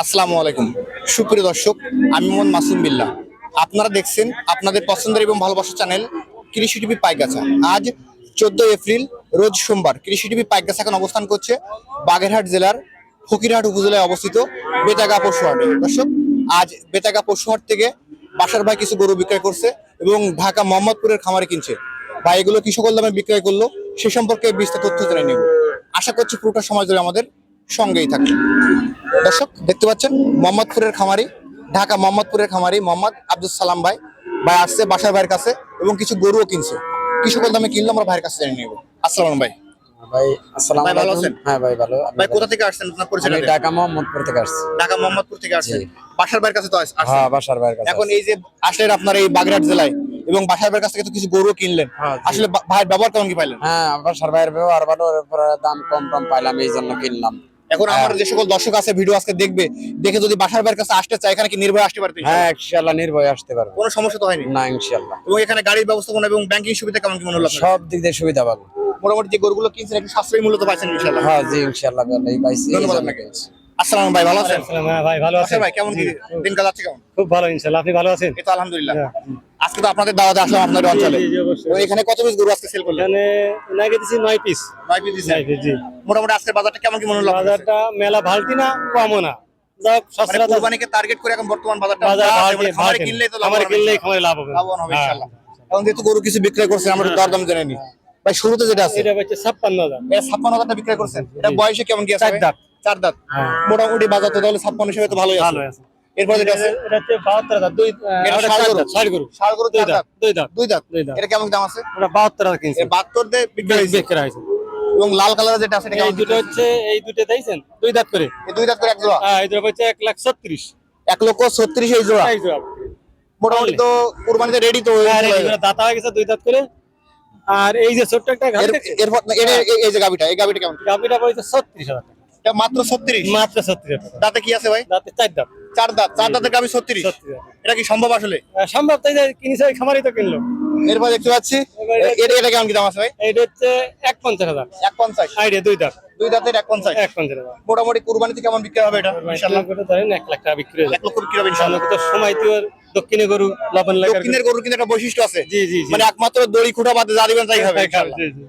আসসালামু আলাইকুম। সুপ্রিয় দর্শক, আমি মোহাম্মদ মাসুম বিল্লাহ। আপনারা দেখছেন আপনাদের পছন্দের এবং ভালোবাসার চ্যানেল কৃষি টিভি পাইকাছা আজ চোদ্দ এপ্রিল, রোজ সোমবার কৃষি টিভি পাইকাছা এখন অবস্থান করছে বাগেরহাট জেলার ফকিরহাট উপজেলায় অবস্থিত বেতাগা পশুহাটে দর্শক, আজ বেতাগা পশুহাট থেকে বাসার ভাই কিছু গরু বিক্রয় করছে এবং ঢাকা মোহাম্মদপুরের খামারে কিনছে। ভাই, এগুলো কি সকল দামে বিক্রয় করল সে সম্পর্কে বিস্তারিত তথ্য জেনে নেব। আশা করছি পুরোটা সময় ধরে আমাদের সঙ্গেই থাকবে দর্শক দেখতে পাচ্ছেন মোহাম্মদপুরের খামারি ঢাকা মোহাম্মদপুরের খামারি মোহাম্মদ আব্দুল সালাম ভাই। ভাই আসছে বাসার ভাইয়ের কাছে এবং কিছু গরুও কিনছে। কি সকল দামে কিনলো আমরা ভাইয়ের কাছে জেনে নেব। আসসালাম ভাই। ভাই আসসালামু ভাই, ভালো আছেন? হ্যাঁ ভাই ভালো। ভাই কোথা থেকে আসছেন? আপনার পরিচয় আমি ঢাকা মোহাম্মদপুর থেকে আসছি। ঢাকা মোহাম্মদপুর থেকে আসছেন। বাসার ভাইয়ের কাছে তো আসছেন। হ্যাঁ বাসার ভাইয়ের কাছে এখন এই যে আসলেন আপনার এই বাগেরহাট জেলায় এবং বাসার ভাইয়ের কাছ থেকে তো কিছু গরু কিনলেন। হ্যাঁ, আসলে ভাইয়ের ব্যবহার কেমন কি পাইলেন? হ্যাঁ বাসার ভাইয়ের ব্যবহার ভালো দাম কম কম পাইলাম এই জন্য কিনলাম। এখন আমার যে সকল দর্শক আছে ভিডিও আজকে দেখবে দেখে যদি বাসার বাইরের কাছে আসতে চায় এখানে কি নির্ভয় আসতে পারবে? হ্যাঁ ইনশাআল্লাহ নির্ভয় আসতে পারবে। কোনো সমস্যা তো হয়নি? না ইনশাআল্লাহ। এবং এখানে গাড়ির ব্যবস্থাপনা এবং ব্যাংকিং সুবিধা কেমন কি মনে হলো সব দিক দিয়ে সুবিধা পাবো মোটামুটি যে গরুগুলো কিনছেন একটু সাশ্রয়ী মূল্য তো পাচ্ছেন ইনশাআল্লাহ। হ্যাঁ জি ইনশাআল্লাহ এই পাইছি ধন্যবাদ আপনাকে। কিনছি। আসসালাম ভাই ভালো আছেন? হ্যাঁ ভাই ভালো আছেন ভাই কেমন কি দিন যাচ্ছে কেমন? খুব ভালো ইনশাল্লাহ। আপনি ভালো আছেন? এই তো আলহামদুলিল্লাহ। হ্যাঁ। আজকে তো আপনাদের দাওয়াতে আসলাম আপনাদের অঞ্চলে জি, জি, অবশ্যই। তো এখানে কত পিস গরু আজকে সেল করলেন? এখানে নাকি দিছি নয় পিস নয় পিস দিচ্ছেন নয় পিস জি। মোটামুটি আজকের বাজারটা কেমন কি মনে হলো বাজারটা মেলা ভালতি না কমও না। যাক সস্তা কুরবানিকে টার্গেট করে এখন বর্তমান বাজারটা বাজার ভালতি মানে কিনলেই তো আমার লাভবান কিনলেই খামারে লাভ হবে। লাভবান হবে হ্যাঁ। এখন যেহেতু গরু কিছু বিক্রয় করছে আমরা একটু দরদাম জেনে ভাই শুরুতে যেটা আছে? এটা হচ্ছে ছাপ্পান্ন হাজার। এটা ছাপ্পান্ন হাজারটা বিক্রয় করছেন। এটা বয়সে কেমন কি আছে চার ভাই? দাঁত। চার দাঁত। হ্যাঁ। মোটামুটি বাজার তো তাহলে ছাপ্পান্ন হিসেবে তো ভালোই আছে। আছে। এরপর যেটা আছে? এটা হচ্ছে বাহাত্তর হাজার। দুই এটা ষাট গরু। দাঁত, ষাট গরু ষাড় গরু দুই দাঁত। দাঁত। দুই দাঁত। দুই দাঁত। এটা কেমন দাম আছে? কিনছে। দিয়ে বিক্রি হয়েছে। এবং লাল কালার যেটা আছে এটা কেমন দুটো হচ্ছে এই দুটো দুই দাঁত করে? এই দুই দাঁত করে এক জোড়া? হ্যাঁ এই দুটো হচ্ছে এক লক্ষ ছত্রিশ এই জোড়া। এই জোড়া। মোটামুটি তো কুরবানিতে রেডি তো আর এই হয়ে গেছে দুই দাঁত করে। আর এই যে ছোট্ট একটা ঘাস এরপর এই- যে গাবিটা এই গাবিটা কেমন? গাভীটা পড়েছে ছত্রিশ হাজার টাকা। এটা মাত্র ছত্রিশ? মাত্র ছত্রিশ দাঁতে কি আছে ভাই? দাঁতে চার দাঁত। চার দাঁত। চার দাঁতের গাবি ছত্রিশ? এটা কি সম্ভব আসলে? সম্ভব তাই যে কিনেছে ওই খামারই তো কিনলো। এরপর দেখতে পাচ্ছি এটা- এটা এটা কেমন কি দাম আছে ভাই? এইটা হচ্ছে এক পঞ্চাশ হাজার। এক পঞ্চাশ আইডিয়া দুই দাঁত। দুই দাঁতের এক পঞ্চাশ এক পঞ্চাশ মোটামুটি কুরবানিতে কেমন বিক্রি হবে এটা? ইনশাল্লাহ। করে ধরেন এক লাখ টাকা বিক্রি হয়ে এক লক্ষ বিক্রি হবে ইনশাল্লাহ। তো সময় তো দক্ষিণে গরু লবণ লাগার দক্ষিণের গরুর কিন্তু একটা বৈশিষ্ট্য আছে। জি জি মানে একমাত্র দড়ি খুঁটা বাদে যা দিবেন তাই হবে জি, জি।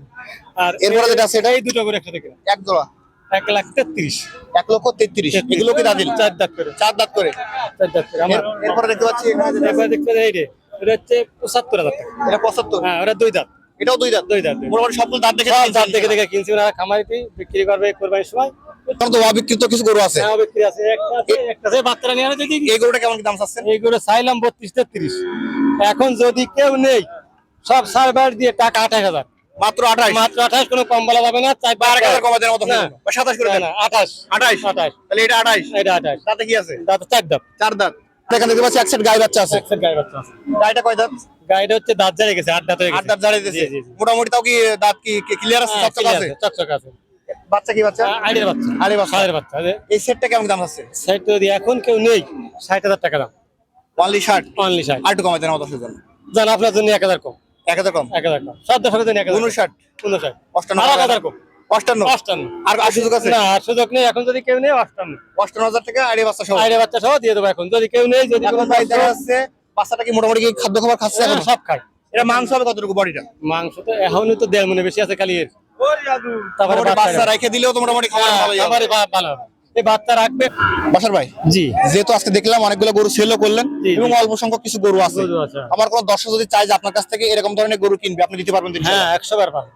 আর এরপরে যেটা আছে এটা? এই দুটো করে একসাথে এক জোড়া। এক লাখ তেত্রিশ। এক লক্ষ তেত্রিশ। এগুলো কি দাদিল চার দাঁত করে। চার দাঁত করে। চার দাঁত করে। আমার এরপরে দেখতে পাচ্ছি এবার দেখতে এই রে এটা হচ্ছে পঁচাত্তর হাজার টাকা। এটা পঁচাত্তর। হ্যাঁ ওটা দুই দাঁত। এটাও দুই দাঁত? দুই দাঁত মোটামুটি সবগুলো দাঁত দেখে দাঁত দেখে দেখে কিনছি ওরা খামারিতে বিক্রি করবে কোরবানির সময়। তো অবিকৃত কিছু গরু আছে। হ্যাঁ বিক্রি আছে। একটা আছে একটা আছে। বাচ্চারা নিয়ে যদি এই গরুটা কেমন কি দাম এইগুলো চাইলাম বত্রিশ তেত্রিশ। এখন যদি কেউ নেই সব সার্ভার দিয়ে টাকা আঠাশ হাজার। মাত্র আঠাশ। মাত্র আঠাশ কোনো কম বলা যাবে না হাজার কমা দেওয়ার মতো। বা সাতাশ করে দেন। আঠাশ। আঠাশ? আঠাশ। তাহলে এটা আঠাশ। এটা আঠাশ। তাতে কি আছে? দাঁত চার দাঁত। চার দাঁত। এখানে দেখতে পাচ্ছি এক সেট গাই বাচ্চা আছে। গাই বাচ্চা আছে। গাইটা কয় দাঁত? গাইটা হচ্ছে দাঁত গেছে আট দাঁত হয়ে আট দাঁত জি। মোটামুটি তাও কি দাঁত কি ক্লিয়ার আছে? হ্যাঁ, চকচক আছে? চকচক আছে। বাচ্চা কি বাচ্চা? আড়ের বাচ্চা। আড়ে বাচ্চা। ষাঁড়ের বাচ্চা এই সেটটা কেমন দাম আছে? সাইড যদি এখন কেউ নেই ষাট হাজার টাকা দাম। অনলি ষাট? অনলি ষাট। আর একটু কমাই দেন জান আপনার জন্য এক হাজার কম। এক হাজার কম? এক হাজার কম। সব দর্শকের জন্য এক হাজার উনষাট উনষাট অষ্টান্ন আর এক হাজার। কম। অষ্টান্ন। অষ্টান্ন। আর আর সুযোগ আছে? না আর সুযোগ নেই এখন যদি কেউ নেই অষ্টান্ন। অষ্টান্ন হাজার টাকা আড়ে বাচ্চা সহ। আইরে বাচ্চা সহ দিয়ে দেবো এখন। যদি কেউ নেই যদি এখন ভাই দেখা যাচ্ছে বাচ্চাটা কি মোটামুটি খাদ্য খাবার খাচ্ছে এখন? হ্যাঁ, সব খায়। এটা মাংস হবে কতটুকু বডিটা? মাংস তো এখনই তো দেড় মনে বেশি আছে খালি তারপরে বাচ্চা বাচ্চা রেখে। দিলেও তো মোটামুটি খাবার হ্যাঁ, ভালো হবে। এই বাচ্চা রাখবে। বাসার ভাই জি। যেহেতু আজকে দেখলাম অনেকগুলো গরু সেলও করলেন। এবং অল্প সংখ্যক কিছু গরু আছে। আমার কোন দর্শক যদি চাই যে আপনার কাছ থেকে এরকম ধরনের গরু কিনবে আপনি দিতে পারবেন হ্যাঁ একশো বার পাবে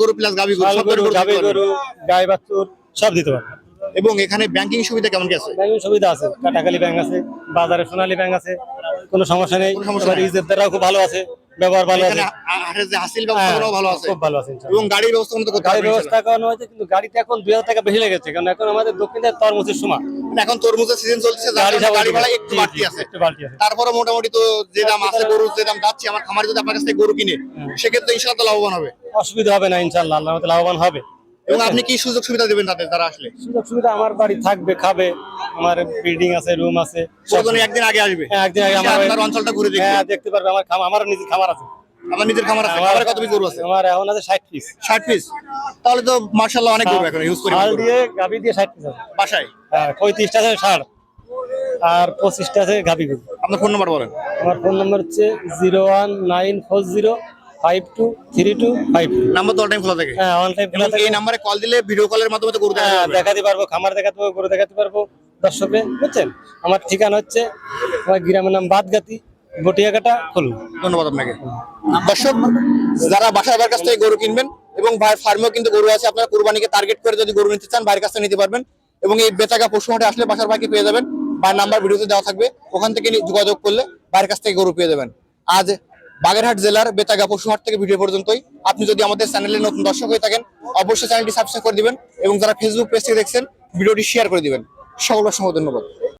গরু প্লাস গাভী গরু গাভী দিতে পারবেন। গরু গাই বাছুর সব দিতে পারবে এবং এখানে ব্যাংকিং সুবিধা কেমন কি আছে? ব্যাংকের সুবিধা আছে। কাটাখালি ব্যাংক আছে বাজারে সোনালী ব্যাংক আছে কোনো সমস্যা নেই। ইজ্জতদাররাও খুব ভালো আছে। ব্যবহার ভালো আছে। হাসিল হ্যাঁ, ব্যবস্থাগুলো ভালো আছে। খুব ভালো আছে এবং গাড়ির ব্যবস্থা করতে গাড়ির ব্যবস্থা করানো হয়েছে কিন্তু গাড়িতে এখন দুই হাজার টাকা বেশি লেগেছে কারণ এখন আমাদের দক্ষিণের তরমুজের সময় এখন তরমুজের সিজন চলছে গাড়ি ভাড়া একটু বাড়তি আছে। তারপরে মোটামুটি তো যে দাম আছে গরু যে দাম যাচ্ছে আমার খামারে যদি আপনার কাছ থেকে গরু কিনে সেক্ষেত্রে লাভবান হবে। অসুবিধা হবে না ইনশাল্লাহ আল্লাহ লাভবান হবে। এবং আপনি কি সুযোগ সুবিধা দেবেন তাদের যারা আসলে? সুযোগ সুবিধা আমার বাড়ি থাকবে খাবে আমার বিল্ডিং আছে রুম আছে সবজনে একদিন আগে আসবে? হ্যাঁ একদিন আগে আমার অঞ্চলটা ঘুরে দেখবে। হ্যাঁ দেখতে পারবে আমার আমার নিজের খামার আছে। আমার নিজের খামার আছে আমার কত পিস গরু আছে? আমার এখন আছে 60 পিস। 60 পিস? তাহলে তো মাশাআল্লাহ অনেক গরু হ্যাঁ, এখন ইউজ করি আর দিয়ে গাবি দিয়ে 60 পিস আছে। বাসায়? হ্যাঁ 35 আছে ষাট। আর 25 আছে গাবি গরু। আপনার ফোন নাম্বার বলেন। আমার ফোন নাম্বার হচ্ছে 01940 five two three two five. Number তো টাইম খোলা থাকে। হ্যাঁ অনলাইন এবং এই নাম্বারে কল দিলে ভিডিও কলের মাধ্যমে তো গরু হ্যাঁ দেখাতে পারব। খামার দেখাতে পারব গরু দেখাতে পারব। বুঝছেন? আমার ঠিকানা হচ্ছে আমার গ্রামের নাম বাদগাতি বটিয়াকাটা খুলু ধন্যবাদ আপনাকে। দর্শক যারা বাসায় ভাইয়ের কাছ থেকে গরু কিনবেন এবং ভাইয়ের ফার্মেও কিন্তু গরু আছে আপনারা কুরবানিকে টার্গেট করে যদি গরু নিতে চান ভাইয়ের কাছ থেকে নিতে পারবেন। এবং এই বেচাকা পশু হাটে আসলে বাসার ভাইকে পেয়ে যাবেন। ভাইয়ের নাম্বার ভিডিওতে দেওয়া থাকবে। ওখান থেকে যোগাযোগ করলে ভাইয়ের কাছ থেকে গরু পেয়ে যাবেন। আজ বাগেরহাট জেলার বেতাগা পশুহাট থেকে ভিডিও পর্যন্তই। আপনি যদি আমাদের চ্যানেলে নতুন দর্শক হয়ে থাকেন, অবশ্যই চ্যানেলটি সাবস্ক্রাইব করে দিবেন এবং যারা ফেসবুক পেজ থেকে দেখছেন, ভিডিওটি শেয়ার করে দিবেন। সকল অসংখ্য ধন্যবাদ।